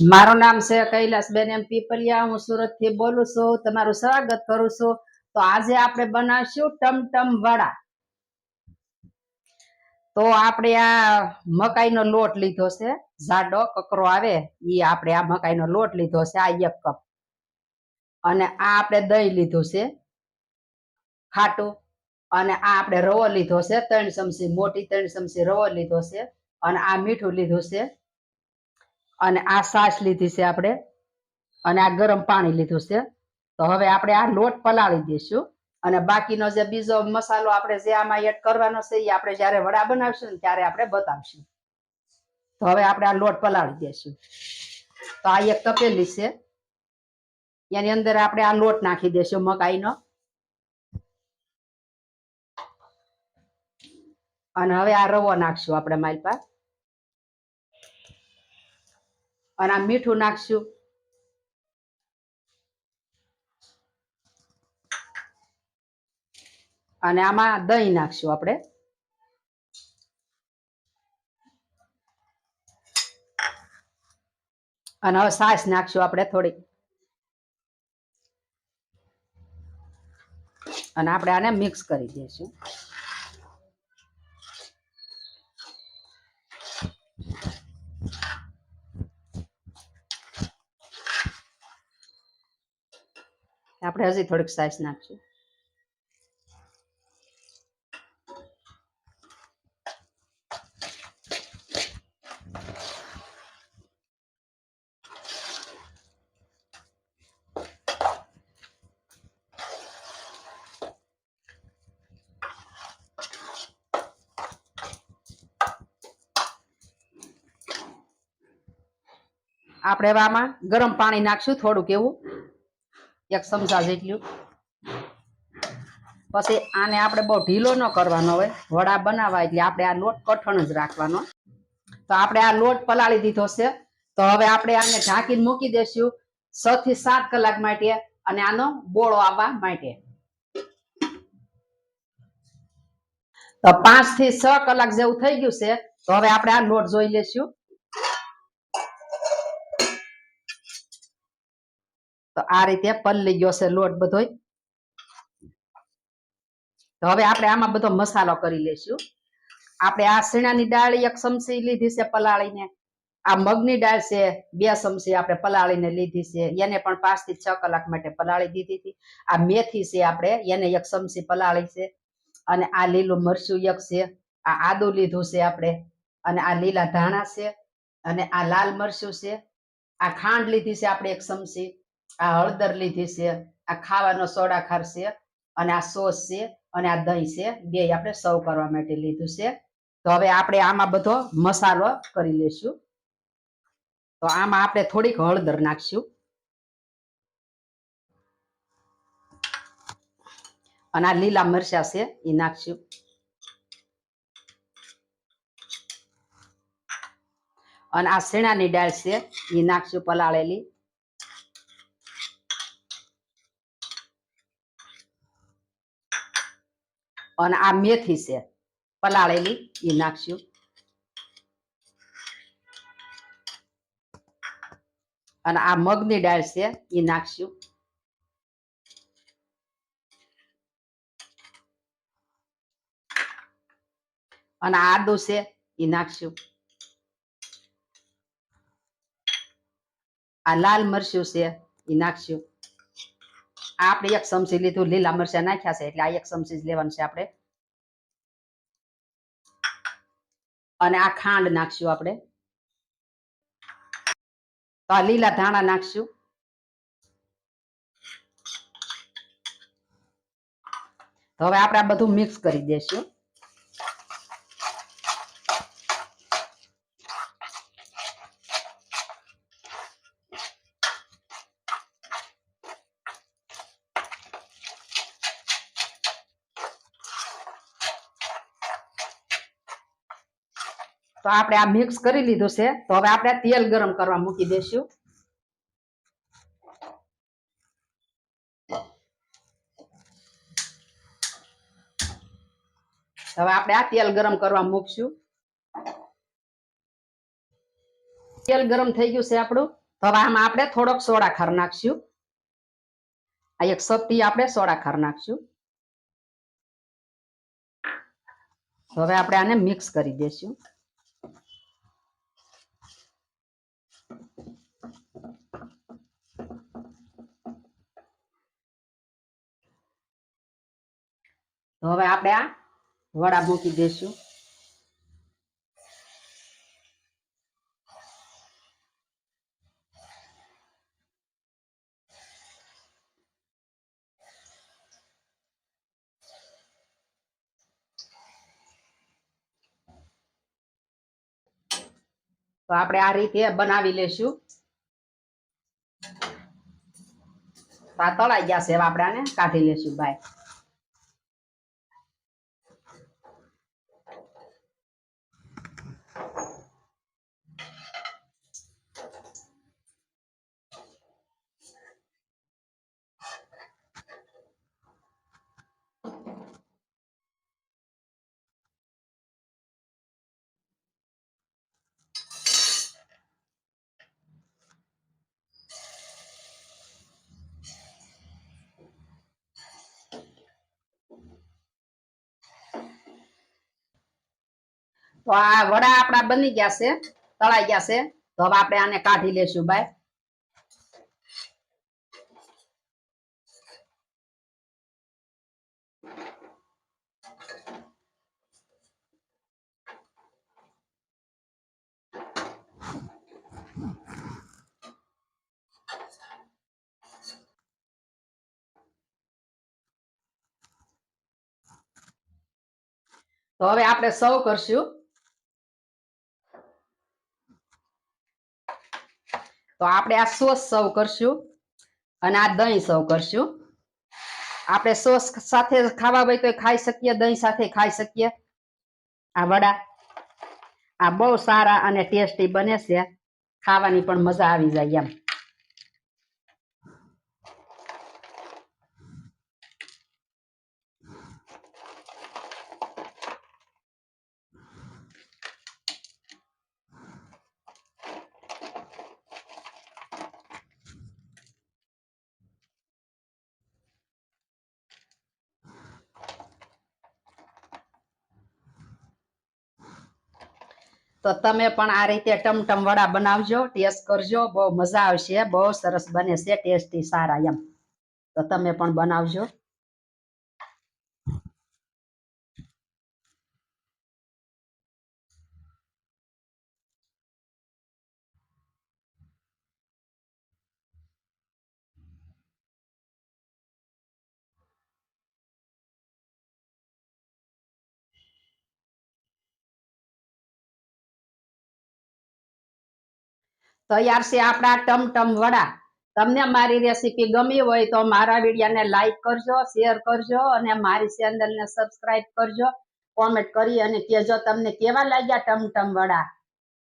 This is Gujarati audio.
મારું નામ છે કૈલાસબેન એમ પીપલિયા. હું સુરતથી બોલું છું. તમારું સ્વાગત કરું છું. તો આજે આપણે બનાવશું ટમટમ વડા. તો આપણે આ મકાઈનો લોટ લીધો છે. જાડો કકરો આવે એ આપણે આ મકાઈનો લોટ લીધો છે, આ એક કપ. અને આ આપણે દહીં લીધું છે, ખાટું. અને આ આપણે રવો લીધો છે, ત્રણ ચમચી, મોટી ત્રણ ચમચી રવો લીધો છે. અને આ મીઠું લીધું છે અને આ સાસ લીધી છે આપણે, અને આ ગરમ પાણી લીધું છે. તો હવે આપણે આ લોટ પલાળી દઈશું. અને બાકીનો જે બીજો મસાલો આપણે જે આમાં એડ કરવાનો છે એ આપણે જ્યારે વડા બનાવશું ને ત્યારે આપણે બતાવશું. તો હવે આપણે આ લોટ પલાળી દઈશું. તો આ એક તપેલી છે. એની અંદર આપણે આ લોટ નાખી દઈશું મકાઈનો. અને હવે આ રવો નાખશું આપણે માલપા. અને આ મીઠું નાખશું. અને આમાં દહીં નાખશું આપણે. અને હવે સાસ નાખશું આપણે થોડી અને આપણે આને મિક્સ કરી દઈશું. આપણે હજી થોડીક છાશ નાખશું. આપણે એવામાં ગરમ પાણી નાખશું થોડુંક એવું. એક ચમચા જેટલું. પછી આને આપણે બહુ ઢીલો ન કરવાનો હોય, વડા બનાવવા એટલે આપણે આ લોટ કઠણ જ રાખવાનો. તો આપણે આ લોટ પલાળી દીધો છે. તો હવે આપણે આને ઢાંકીને મૂકી દેશું છ થી સાત કલાક માટે અને આનો બોળો આવવા માટે. તો પાંચથી છ કલાક જેવું થઈ ગયું છે. તો હવે આપણે આ લોટ જોઈ લેશું તો આ રીતે પલળી ગયો છે લોટ બધોય તો હવે આપણે આમાં બધો મસાલો કરી લેશું આપણે આ શીણાની દાળ એક ચમચી લીધી છે પલાળીને. આ મગની દાળ છે બે ચમચી આપણે પલાળીને લીધી છે. એને પણ પાંચથી છ કલાક માટે પલાળી દીધી હતી. આ મેથી છે આપણે, એને એક ચમચી પલાળી છે. અને આ લીલું મરચું એક છે. આ આદુ લીધું છે આપણે. અને આ લીલા ધાણા છે. અને આ લાલ મરચું છે. આ ખાંડ લીધી છે આપણે એક ચમચી. આ હળદર લીધી છે, આ ખાવાનો સોડા ખાર છે, અને આ સોસ છે, અને આ દહીં છે બે આપણે સર્વ કરવા માટે લીધું છે. તો હવે આપણે આમાં બધો મસાલો કરી લેશું તો આમાં આપણે થોડીક હળદર નાખશું. અને આ લીલા મરચા છે એ નાખશું. અને આ શેણાની દાળ છે એ નાખશું પલાળેલી. અને આ મેથી છે. પલાળેલી, એ નાખશું. અને આ મગની દાળ છે, એ નાખશું. અને આદુ છે, એ નાખશું. આ લાલ મરચું છે, એ નાખશું. આપણે એક ચમચી લીધું, લીલા મરચા નાખ્યા છે, એટલે આ એક ચમચી લેવાનું છે આપણે. અને આ ખાંડ નાખશું આપણે. તો આ લીલા ધાણા નાખશું. તો હવે આપણે આ બધું મિક્સ કરી દેશું. તો આપણે આ મિક્સ કરી લીધું છે. તો હવે આપણે તેલ ગરમ કરવા મૂકી દઈશું. હવે આપણે આ તેલ ગરમ કરવા મૂકશું. તેલ ગરમ થઈ ગયું છે આપણું. તો હવે આમાં આપણે થોડોક સોડા ખાર નાખશું. આ એક સપટી આપણે સોડા ખાર નાખશું. હવે આપણે આને મિક્સ કરી દઈશું. તો હવે આપણે આ વડા મૂકી દઈશું તો આપણે આ રીતે બનાવી લેશું. આ તળાઈ ગયા છે આપણે આને કાઢી લેશું બાય તો આ વડા આપણા બની ગયા છે, તળાઈ ગયા છે. તો હવે આપણે આને કાઢી લેશું બાય તો હવે આપણે સર્વ કરશું. તો આપણે આ સોસ સર્વ કરશું અને આ દહીં સર્વ કરશું. આપણે સોસ સાથે ખાવા હોય તો ખાઈ શકીએ, દહીં સાથે ખાઈ શકીએ. આ વડા, આ બહુ સારા અને ટેસ્ટી બને છે. ખાવાની પણ મજા આવી જાય એમ. તો તમે પણ આ રીતે ટમટમ વડા બનાવજો ટેસ્ટ કરજો, બહુ મજા આવશે, બહુ સરસ બને છે, ટેસ્ટી, સારા એમ. તો તમે પણ બનાવજો. તૈયાર છે આપણા ટમટમ વડા. તમને મારી રેસીપી ગમી હોય તો મારા વિડીયાને લાઈક કરજો શેર કરજો અને મારી ચેનલને સબસ્ક્રાઇબ કરજો. કોમેન્ટ કરી અને કહેજો તમને કેવા લાગ્યા ટમટમ વડા.